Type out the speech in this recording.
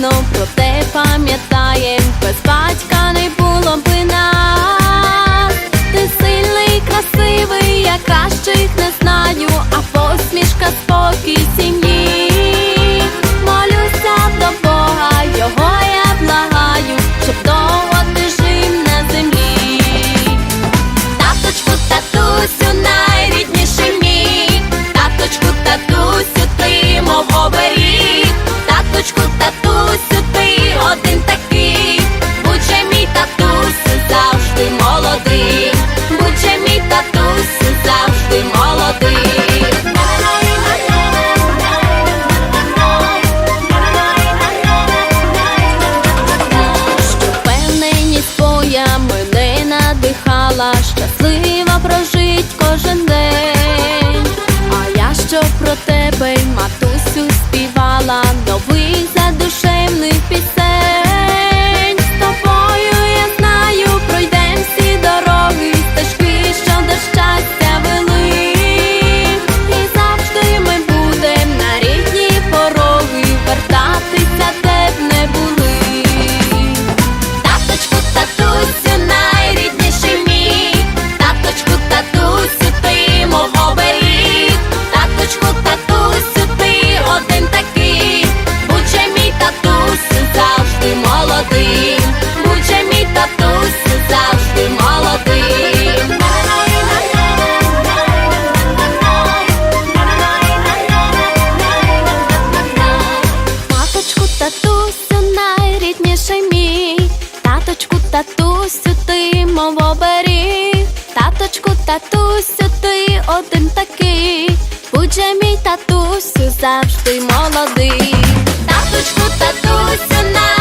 não protege. кожен день. Дочку, татусю, ти один такий, будь мій татусю завжди молодий. Таточку, татусю, на.